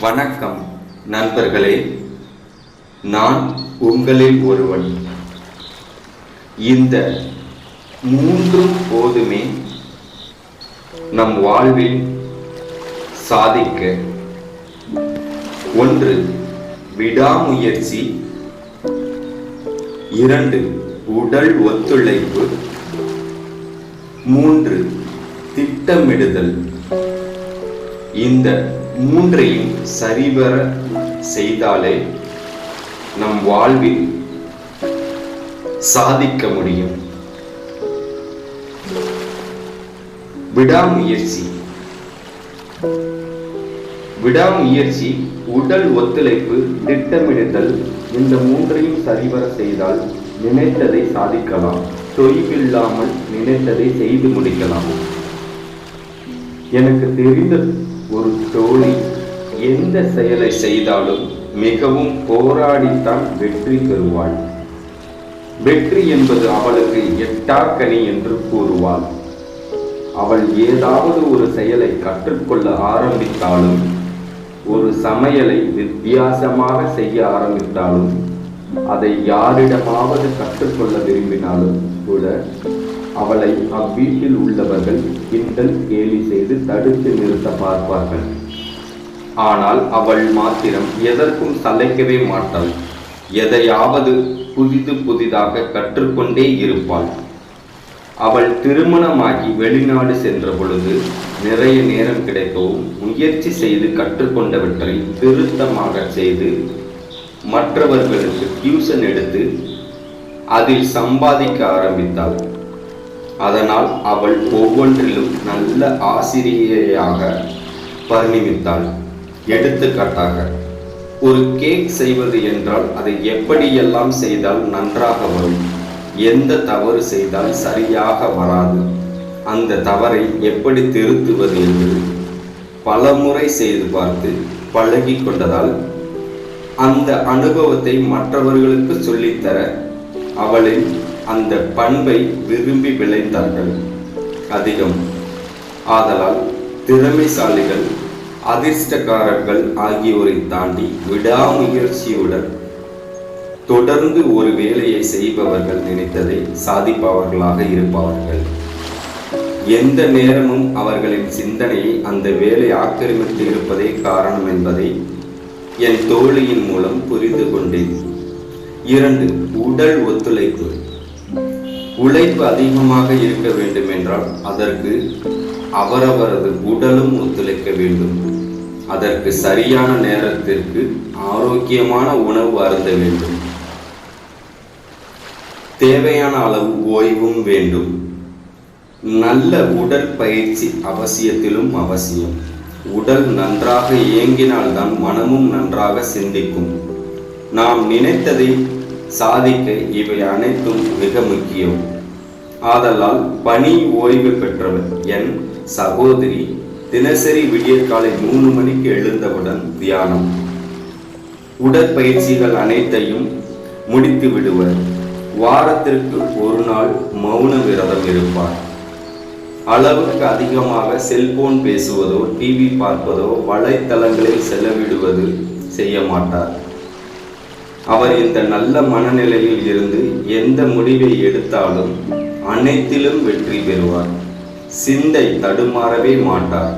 வணக்கம் நண்பர்களே. நான் உங்களில் ஒருவன். இந்த மூன்றும் போதுமே நம் வாழ்வில் சாதிக்க. ஒன்று விடாமுயற்சி. இரண்டு உடல் ஒத்துழைப்பு. மூன்று திட்டமிடுதல். இந்த மூன்றையும் சரிவர செய்தாலே நம் வாழ்வில் சாதிக்க முடியும். விடாமுயற்சி. விடாமுயற்சி உடல் ஒத்துழைப்பு திட்டமிடுதல் இந்த மூன்றையும் சரிவர செய்தால் நினைத்ததை சாதிக்கலாம். தொய்வில்லாமல் நினைத்ததை செய்து முடிக்கலாம். எனக்கு தெரிந்த ஒரு தோழி எந்த செயலை செய்தாலும் மிகவும் போராடித்தான் வெற்றி பெறுவாள். வெற்றி என்பது அவளுக்கு எட்டாக்கனி என்று கூறுவாள். அவள் ஏதாவது ஒரு செயலை கற்றுக்கொள்ள ஆரம்பித்தாலும் ஒரு சமையலை வித்தியாசமாக செய்ய ஆரம்பித்தாலும் அதை யாரிடமாவது கற்றுக்கொள்ள விரும்பினாலும் கூட அவளை அவ்வீட்டில் உள்ளவர்கள் கிண்டல் கேலி செய்து தடுத்து நிறுத்த பார்ப்பார்கள். ஆனால் அவள் மாத்திரம் எதற்கும் சலைக்கவே மாட்டாள். எதையாவது புதிது புதிதாக கற்றுக்கொண்டே இருப்பாள். அவள் திருமணமாகி வெளிநாடு சென்ற பொழுது நிறைய நேரம் கிடைக்கவும் முயற்சி செய்து கற்றுக்கொண்டவற்றை திருத்தமாக செய்து மற்றவர்களுக்கு டியூஷன் எடுத்து அதில் சம்பாதிக்க ஆரம்பித்தாள். அதனால் அவள் ஒவ்வொன்றிலும் நல்ல ஆசிரியையாக பரிணமித்தாள். எடுத்துக்காட்டாக ஒரு கேக் செய்வது என்றால் அதை எப்படியெல்லாம் செய்தால் நன்றாக வரும்? எந்த தவறு செய்தால் சரியாக வராது? அந்த தவறை எப்படி திருத்துவது என்று பலமுறை செய்து பார்த்து பழகி கொண்டதால் அந்த அனுபவத்தை மற்றவர்களுக்கு சொல்லித்தர அவளின் அந்த பண்பை விரும்பி விளைந்தார்கள். அதிகம். ஆதலால் திறமைசாலிகள் அதிர்ஷ்டக்காரர்கள் ஆகியோரை தாண்டி விடாமுயற்சியுடன் தொடர்ந்து ஒரு வேலையை செய்பவர்கள் நினைத்ததை சாதிப்பவர்களாக இருப்பவர்கள். எந்த நேரமும் அவர்களின் சிந்தனையை அந்த வேலை ஆக்கிரமித்து இருப்பதே காரணம் என்பதை என் தோழியின் மூலம் புரிந்து கொண்டேன். இரண்டு உடல் ஒத்துழைப்பு. உழைப்பு அதிகமாக இருக்க வேண்டும் என்றால் அதற்கு அவரவரது உடலும் ஒத்துழைக்க வேண்டும். அதற்கு சரியான நேரத்திற்கு ஆரோக்கியமான உணவு அருந்த வேண்டும். தேவையான அளவு ஓய்வும் வேண்டும். நல்ல உடற்பயிற்சி அவசியத்திலும் அவசியம். உடல் நன்றாக இயங்கினால்தான் மனமும் நன்றாக சிந்திக்கும். நாம் நினைத்ததை சாதிக்க இவை அனைத்தும் மிக முக்கியம். ஆதலால் பணி ஓய்வு பெற்றவர் என் சகோதரி தினசரி விடியற்காலை மூணு மணிக்கு எழுந்தவுடன் தியானம். உடற்பயிற்சிகள் அனைத்தையும் முடித்து விடுவர். வாரத்திற்கு ஒரு நாள் மௌன விரதம் இருப்பார். அளவுக்கு அதிகமாக செல்போன் பேசுவதோ டிவி பார்ப்பதோ வலைத்தளங்களில் செலவிடுவது செய்ய மாட்டார். அவர் இந்த நல்ல மனநிலையில் இருந்து எந்த முடிவை எடுத்தாலும் அனைத்திலும் வெற்றி பெறுவார். சிந்தை தடுமாறவே மாட்டார்.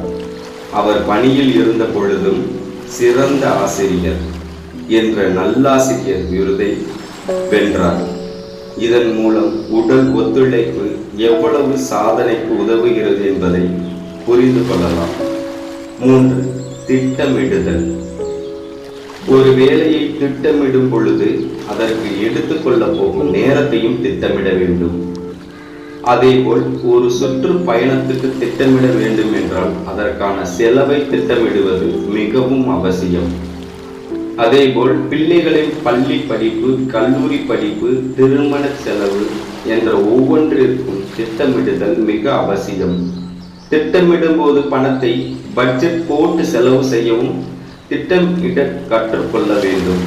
அவர் பணியில் இருந்த பொழுதும் சிறந்த ஆசிரியர் என்ற நல்லாசிரியர் விருதை வென்றார் இதன் மூலம் உடல் ஒத்துழைப்பு எவ்வளவு சாதனைக்கு உதவுகிறது என்பதை புரிந்து கொள்ளலாம். மூன்று திட்டமிடுதல். ஒரு வேலையை திட்டமிடும் பொழுது அதற்கு எடுத்துக்கொள்ள போகும் நேரத்தையும் திட்டமிட வேண்டும். அதேபோல் ஒரு சுற்று பயணத்துக்கு திட்டமிட வேண்டும் என்றால் அதற்கான செலவை திட்டமிடுவது மிகவும் அவசியம். அதேபோல் பிள்ளைகளின் பள்ளி படிப்பு கல்லூரி படிப்பு திருமண செலவு என்ற ஒவ்வொன்றிற்கும் திட்டமிடுதல் மிக அவசியம். திட்டமிடும் போது பணத்தை பட்ஜெட் போட்டு செலவு செய்யவும் திட்டமிட கற்றுக்கொள்ள வேண்டும்.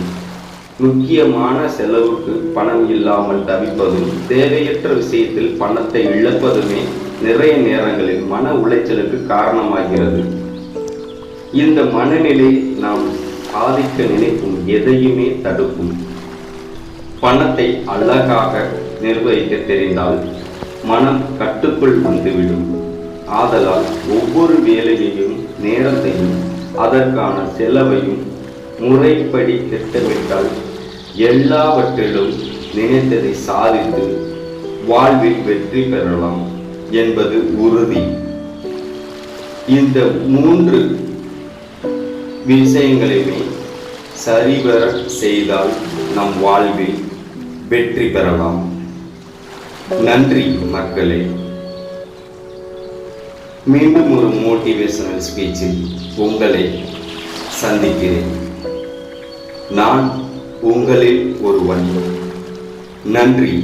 முக்கியமான செலவுக்கு பணம் இல்லாமல் தவிப்பதும் தேவையற்ற விஷயத்தில் பணத்தை இழப்பதுமே நிறைய நேரங்களில் மன உளைச்சலுக்கு காரணமாகிறது. இந்த மனநிலை நாம் சாதிக்க நினைக்கும் எதையுமே தடுக்கும். பணத்தை அழகாக நிர்வகிக்க தெரிந்தால் மனம் கட்டுக்குள் வந்துவிடும். ஆதலால் ஒவ்வொரு வேலையையும் நேரத்தையும் அதற்கான செலவையும் முறைப்படி திட்டமிட்டால் எல்லாவற்றிலும் நினைத்ததை சாதித்து வாழ்வில் வெற்றி பெறலாம் என்பது உறுதி. இந்த மூன்று விஷயங்களையுமே சரிவர செய்தால் நம் வாழ்வில் வெற்றி பெறலாம். நன்றி மக்களே. மீண்டும் ஒரு மோட்டிவேஷனல் ஸ்பீச்சில் உங்களை சந்திக்கிறேன். நான் உங்களில் ஒருவன். நன்றி.